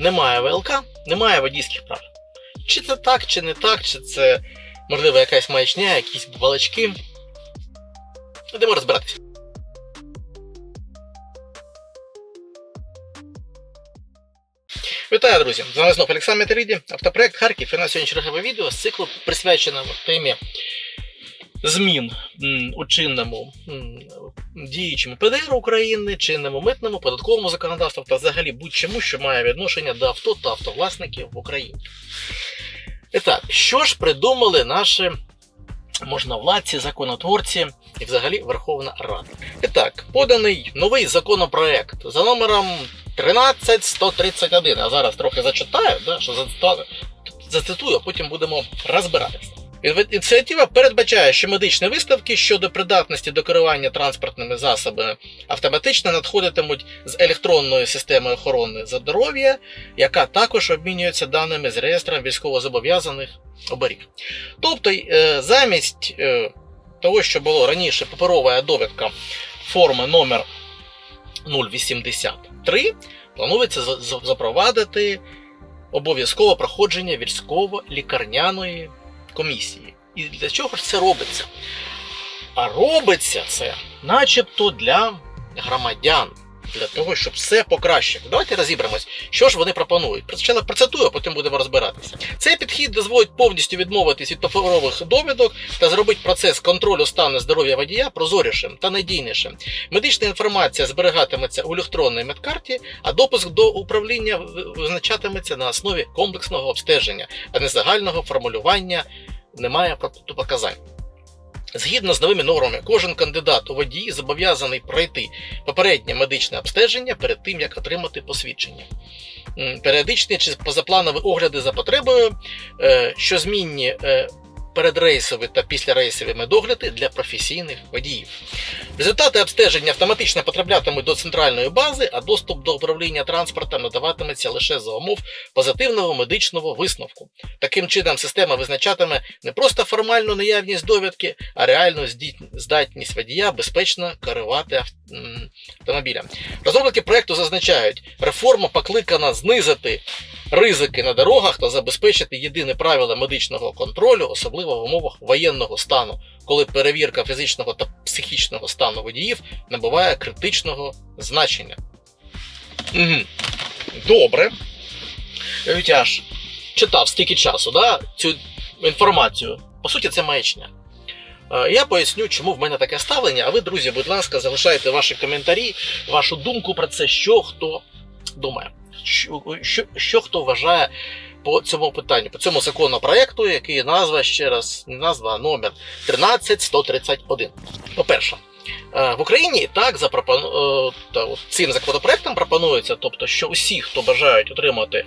немає ВЛК, немає водійських прав. Чи це так, чи не так, чи це, можливо, якась маячня, якісь балачки. Йдемо розбиратися. Вітаю, друзі! З вами знову Олександр Метериді, автопроект Харків. І на сьогодні чергове відео з циклу присвяченому темі змін у чинному діючому ПДР України, чинному митному, податковому законодавству та взагалі будь-чому, що має відношення до авто та автовласників в Україні. І так, що ж придумали наші можновладці, законотворці і взагалі Верховна Рада? І так, поданий новий законопроект за номером 13131. Я зараз трохи зачитаю, да, що зацитую, а потім будемо розбиратися. Ініціатива передбачає, що медичні виставки щодо придатності до керування транспортними засобами автоматично надходитимуть з електронної системи охорони здоров'я, яка також обмінюється даними з реєстром військовозобов'язаних оберіг. Тобто, е, замість е, того, що було раніше паперова довідка форми номер 083, планується за- за- запровадити обов'язкове проходження військово-лікарняної комісії. І для чого ж це робиться? А робиться це начебто для громадян, для того, щоб все покращити. Давайте розібремось, що ж вони пропонують. Спочатку процитую, а потім будемо розбиратися. Цей підхід дозволить повністю відмовитись від паперових довідок та зробить процес контролю стану здоров'я водія прозорішим та надійнішим. Медична інформація зберігатиметься у електронній медкарті, а допуск до управління визначатиметься на основі комплексного обстеження, а не загального формулювання немає протипоказань. Згідно з новими нормами, кожен кандидат у водії зобов'язаний пройти попереднє медичне обстеження перед тим, як отримати посвідчення. Періодичні чи позапланові огляди за потребою, е, що змінні е, передрейсові та післярейсові медогляди для професійних водіїв. Результати обстеження автоматично потраплятимуть до центральної бази, а доступ до управління транспортом надаватиметься лише за умов позитивного медичного висновку. Таким чином, система визначатиме не просто формальну наявність довідки, а реальну здатність водія безпечно керувати ав- автомобілем. Розробники проекту зазначають, реформа покликана знизити ризики на дорогах та забезпечити єдине правило медичного контролю, особливо в умовах воєнного стану, коли перевірка фізичного та психічного стану водіїв набуває критичного значення. Добре. Я ж читав стільки часу, да, цю інформацію. По суті, це маячня. Е, Я поясню, чому в мене таке ставлення. А ви, друзі, будь ласка, залишайте ваші коментарі, вашу думку про це, що хто думає, що, що, хто вважає по цьому питанню, по цьому законопроекту, який назва ще раз, не назва, а номер 13131. По-перше, е, в Україні так запропону... е, цим законопроектом пропонується, тобто, що усі, хто бажають отримати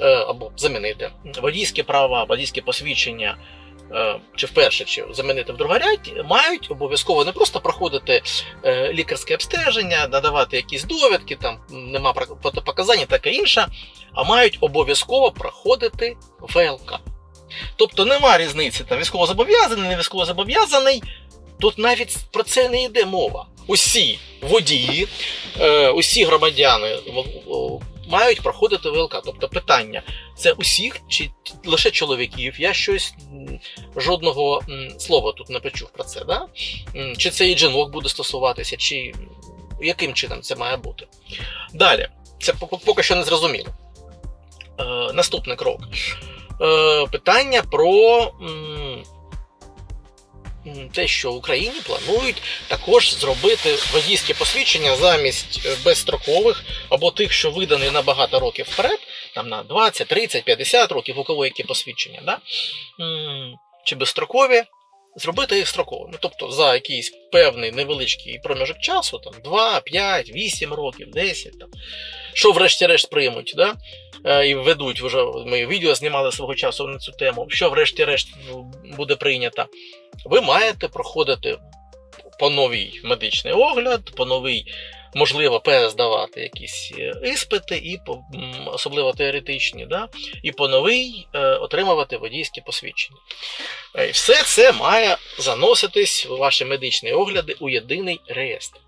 е, або замінити водійські права, водійські посвідчення. Е, Чи вперше, чи замінити в другорядь, мають обов'язково не просто проходити е, лікарське обстеження, надавати якісь довідки, там нема про- протипоказань таке інше, а мають обов'язково проходити ВЛК. Тобто нема різниці, там військовозобов'язаний, не військовозобов'язаний. Тут навіть про це не йде мова. Усі водії, е, усі громадяни мають проходити ВЛК. Тобто питання: це усіх чи лише чоловіків? Я щось жодного слова тут не почув про це. Да? Чи це і жінок буде стосуватися, чи яким чином це має бути? Далі, це поки- що не зрозуміло. Е, наступний крок. Е, питання про те, що в Україні планують також зробити водійське посвідчення замість е, безстрокових або тих, що видані на багато років вперед, там на 20, 30, 50 років, у кого які посвідчення, да? Чи безстрокові, зробити їх строковими. Тобто за якийсь певний невеличкий проміжок часу, там 2, 5, 8 років, 10, там, що врешті-решт приймуть, да? е, і введуть вже ми відео знімали свого часу на цю тему, що врешті-решт буде прийнято, ви маєте проходити по новій медичний огляд, по новій, можливо, перездавати якісь е, іспити, і по, особливо теоретичні, да? і по новій е, отримувати водійські посвідчення. Е, І все це має заноситись у ваші медичні огляди у єдиний реєстр.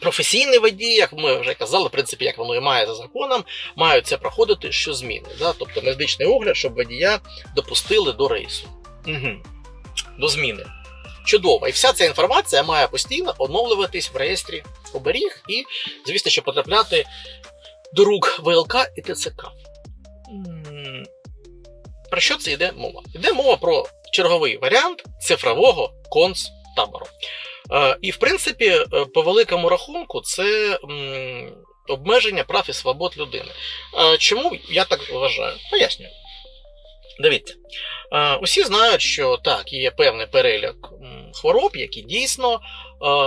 професійні водії, як ми вже казали, в принципі, як воно і має за законом, мають це проходити щозміни. Да? Тобто медичний огляд, щоб водія допустили до рейсу. Угу. До зміни. Чудово. І вся ця інформація має постійно оновлюватись в реєстрі оберіг і, звісно, що потрапляти до рук ВЛК і ТЦК. Про що це йде мова? Йде мова про черговий варіант цифрового концтабору. Е, І, в принципі, е, по великому рахунку, це обмеження прав і свобод людини. Е, Чому я так вважаю? Пояснюю. Дивіться, е, усі знають, що так, є певний перелік хвороб, які дійсно е,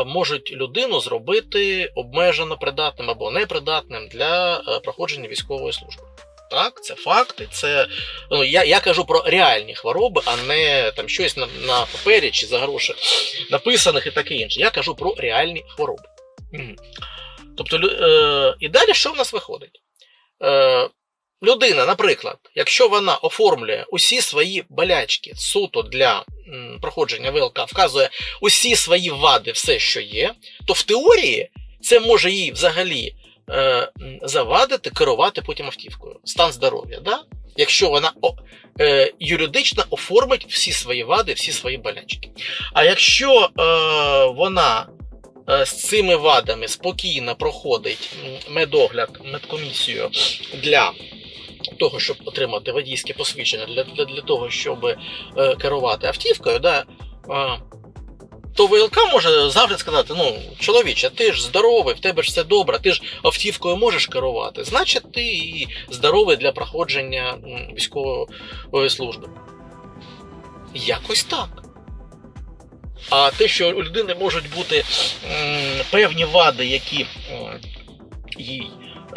можуть людину зробити обмежено придатним або непридатним для е, проходження військової служби. Так, це факти, це ну, я, я кажу про реальні хвороби, а не там щось на, на папері чи за гроші написаних і таке інше. Я кажу про реальні хвороби. Тобто, і далі що в нас виходить? Людина, наприклад, якщо вона оформлює усі свої болячки суто для проходження ВЛК, вказує усі свої вади, все, що є, то в теорії це може їй взагалі е, завадити керувати потім автівкою. Стан здоров'я. Да? Якщо вона е, юридично оформить всі свої вади, всі свої болячки. А якщо е, вона е, з цими вадами спокійно проходить медогляд, медкомісію для того, щоб отримати водійське посвідчення, для, для, для того, щоб е, керувати автівкою, да, е, то ВЛК може завжди сказати: ну, чоловіче, ти ж здоровий, в тебе ж все добре, ти ж автівкою можеш керувати, значить ти і здоровий для проходження військової служби. Якось так. А те, що у людини можуть бути м, певні вади, які м, їй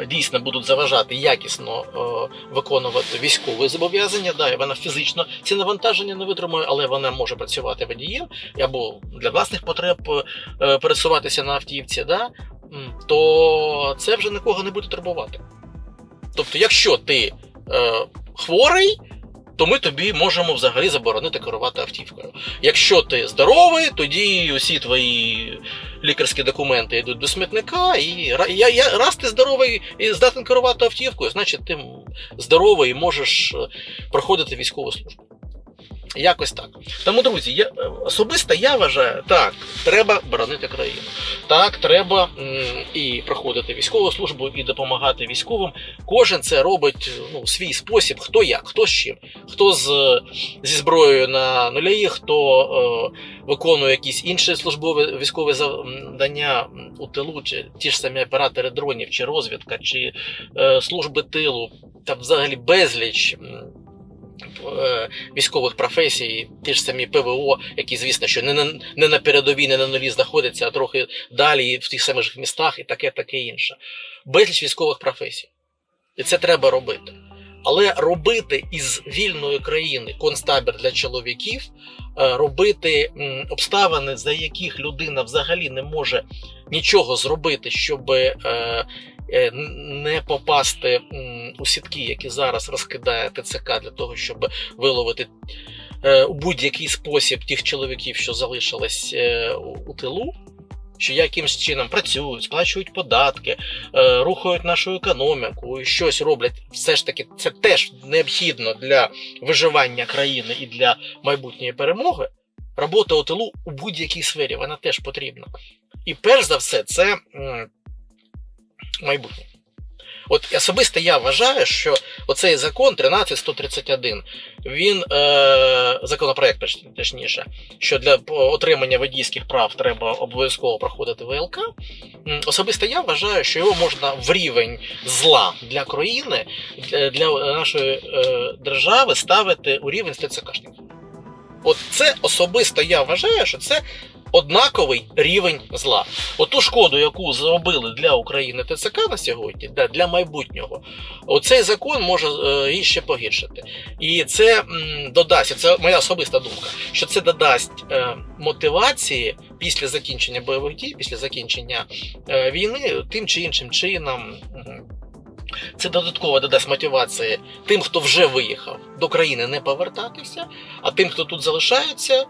дійсно будуть заважати якісно е, виконувати військові зобов'язання, да, вона фізично ці навантаження не витримує, але вона може працювати водієм або для власних потреб е, пересуватися на автівці, да, то це вже нікого не буде турбувати. Тобто, якщо ти е, хворий, то ми тобі можемо взагалі заборонити керувати автівкою. Якщо ти здоровий, тоді усі твої лікарські документи йдуть до смітника, і я, я, раз ти здоровий і здатен керувати автівкою, значить ти здоровий і можеш е, проходити військову службу. Якось так. Тому, друзі, я, е, особисто я вважаю, так, треба боронити країну. Так, треба і проходити військову службу, і допомагати військовим. Кожен це робить ну, свій спосіб, хто як, хто з чим, хто з, зі зброєю на нулі, хто е, виконує якісь інші службові військові завдання у тилу, чи ті ж самі оператори дронів, чи розвідка, чи е, служби тилу, та взагалі безліч. Е, Військових професій, ті ж самі ПВО, які, звісно, що не на, не на передовій, не на нулі знаходяться, а трохи далі в тих самих містах і таке, таке інше. Безліч військових професій. І це треба робити. Але робити із вільної країни концтабір для чоловіків, е, робити обставини, за яких людина взагалі не може нічого зробити, щоб е, не попасти сітки, які зараз розкидає ТЦК для того, щоб виловити е, у будь-який спосіб тих чоловіків, що залишились е, у, у тилу. Що якимсь чином працюють, сплачують податки, е, рухають нашу економіку, і щось роблять. Все ж таки, це теж необхідно для виживання країни і для майбутньої перемоги. Робота у тилу у будь-якій сфері вона теж потрібна. І перш за все, це майбутнє. От особисто я вважаю, що оцей закон 13131, він е, законопроект точніше, що для отримання водійських прав треба обов'язково проходити ВЛК. Особисто я вважаю, що його можна в рівень зла для країни, для- для нашої е, держави ставити у рівень ТЦКшників. От це особисто я вважаю, що це однаковий рівень зла. Оту шкоду, яку зробили для України ТЦК на сьогодні, для, майбутнього, оцей закон може е, її ще погіршити. І це додасть, це моя особиста думка, що це додасть е, мотивації після закінчення бойових дій, після закінчення е, війни, тим чи іншим чином. Це додатково додасть мотивації тим, хто вже виїхав до країни не повертатися, а тим, хто тут залишається, е,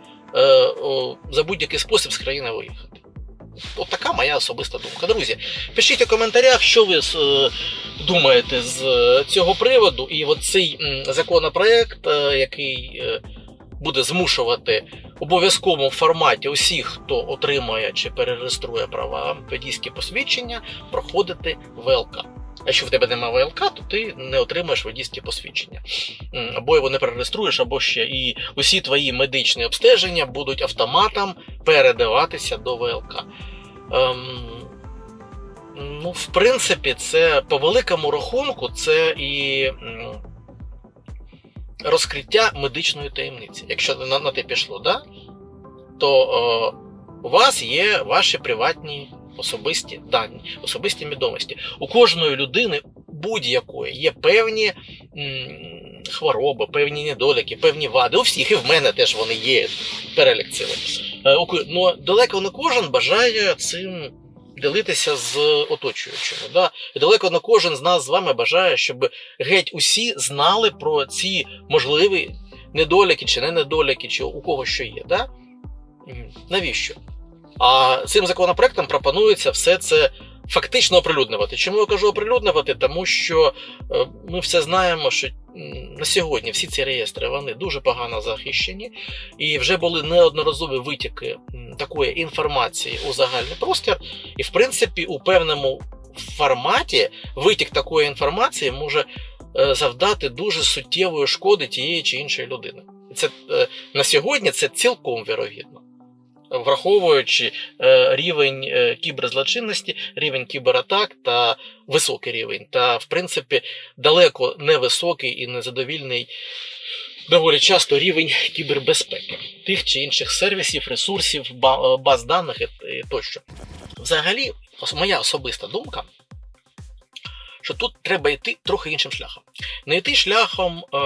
за будь-який спосіб з країни виїхати. От така моя особиста думка. Друзі, пишіть у коментарях, що ви е, думаєте з е, цього приводу. І от цей законопроект, е, який е, буде змушувати обов'язковому форматі усіх, хто отримає чи перереєструє права водійські посвідчення, проходити ВЛК. А якщо в тебе немає ВЛК, то ти не отримаєш водійське посвідчення. Або його не перереєструєш, або ще і усі твої медичні обстеження будуть автоматом передаватися до ВЛК. Ем, ну, в принципі, це по великому рахунку, це і розкриття медичної таємниці. Якщо на, на те пішло, да? то е, у вас є ваші приватні особисті дані, особисті відомості. У кожної людини будь-якої є певні м, хвороби, певні недоліки, певні вади. У всіх, і в мене теж вони є перелік цілий. Е, Ну, далеко не кожен бажає цим ділитися з оточуючими. Да? І далеко не кожен з нас з вами бажає, щоб геть усі знали про ці можливі недоліки чи не недоліки, чи у кого що є. Да? Навіщо? А цим законопроектом пропонується все це фактично оприлюднювати. Чому я кажу оприлюднювати? Тому що е, ми все знаємо, що на сьогодні всі ці реєстри вони дуже погано захищені, і вже були неодноразові витіки такої інформації у загальний простір. І в принципі, у певному форматі витік такої інформації може е, завдати дуже суттєвої шкоди тієї чи іншої людини. Це е, на сьогодні це цілком вірогідно. Враховуючи е, рівень е, кіберзлочинності, рівень кібератак та високий рівень, та в принципі далеко невисокий і незадовільний доволі часто рівень кібербезпеки тих чи інших сервісів, ресурсів, е, баз даних тощо. Взагалі, моя особиста думка, що тут треба йти трохи іншим шляхом. Не йти шляхом е,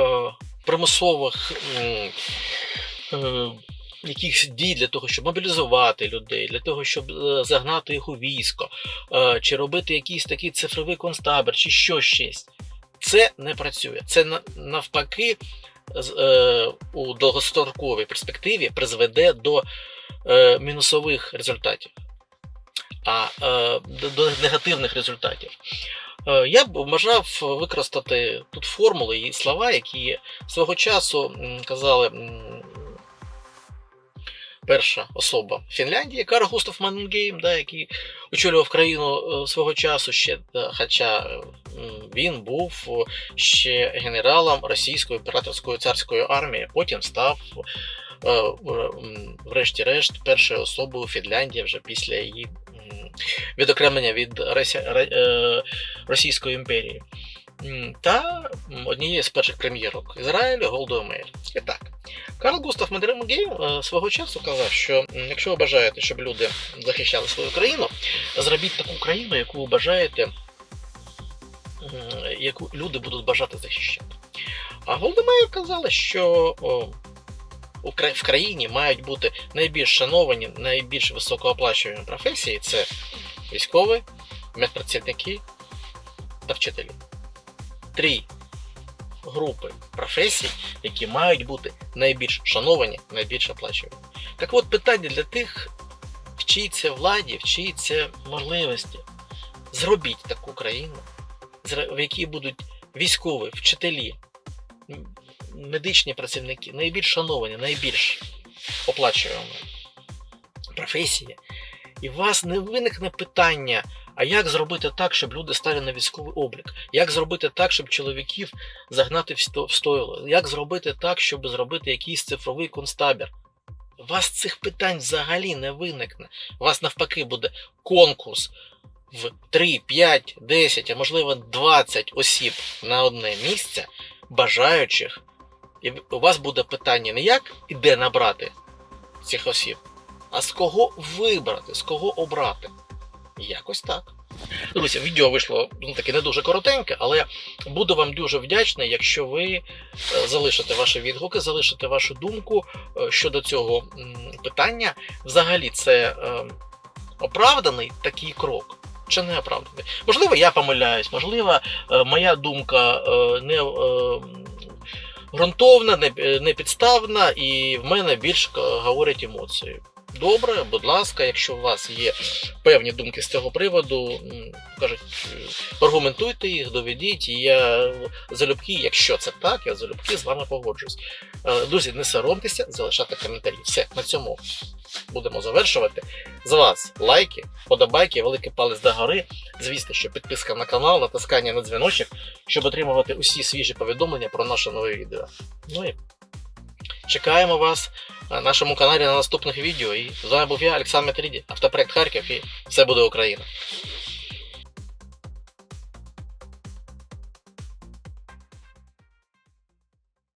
примусових е, якихось дій для того, щоб мобілізувати людей, для того, щоб е, загнати їх у військо, е, чи робити якийсь такий цифровий концтабір, чи що щось. Це не працює. Це навпаки е, у довгостроковій перспективі призведе до мінусових результатів, а до, негативних результатів. Я б бажав використати тут формули і слова, які свого часу казали перша особа Фінляндії, Карл Густав Мангейм, да, який очолював країну е, свого часу ще, да, хоча е, він був е, ще генералом російської імператорської царської армії, потім став. Врешті-решт, першою особою Фінляндії вже після її відокремлення від Росі- Російської імперії. Та м, однією з перших прем'єрок Ізраїлю Голдою Меєр. І так, Карл Густав Мендермгейм е, свого часу казав, що якщо ви бажаєте, щоб люди захищали свою країну, зробіть таку країну, яку ви бажаєте, яку люди будуть бажати захищати. А Голдемеєр казала, що в країні мають бути найбільш шановані, найбільш високооплачувані професії це військові, медпрацівники та вчителі. Три групи професій, які мають бути найбільш шановані, найбільш оплачувані. Так от питання для тих, в чиїй це владі, в чиїй це можливості. Зробіть таку країну, в якій будуть військові, вчителі, медичні працівники, найбільш шановані, найбільш оплачувані професії. І у вас не виникне питання, а як зробити так, щоб люди стали на військовий облік? Як зробити так, щоб чоловіків загнати в стойло? Як зробити так, щоб зробити якийсь цифровий концтабір? Вас цих питань взагалі не виникне. У вас навпаки буде конкурс в 3, 5, 10, а можливо 20 осіб на одне місце, бажаючих. І у вас буде питання не як і де набрати цих осіб, а з кого вибрати, з кого обрати. Якось так. Друзі, відео вийшло ну, таке не дуже коротеньке, але буду вам дуже вдячний, якщо ви е, залишите ваші відгуки, залишите вашу думку е, щодо цього питання. Взагалі, це е, оправданий такий крок. Чи не оправданий? Можливо, я помиляюсь, можливо, моя думка не ґрунтовна, не, підставна, і в мене більш говорять емоції. Добре, будь ласка, якщо у вас є певні думки з цього приводу, кажуть, е, аргументуйте їх, доведіть, і я залюбки, якщо це так, я залюбки з вами погоджуюсь. Е, Друзі, не соромтеся залишати коментарі. Все, на цьому будемо завершувати. З вас лайки, подобайки, великий палець до гори. Звісно, що підписка на канал, натискання на дзвіночок, щоб отримувати усі свіжі повідомлення про наше нове відео. Ну і чекаємо вас на нашому каналі на наступних відео. І з вами був я, Олександр Метріді, автопроект Харків і все буде Україна.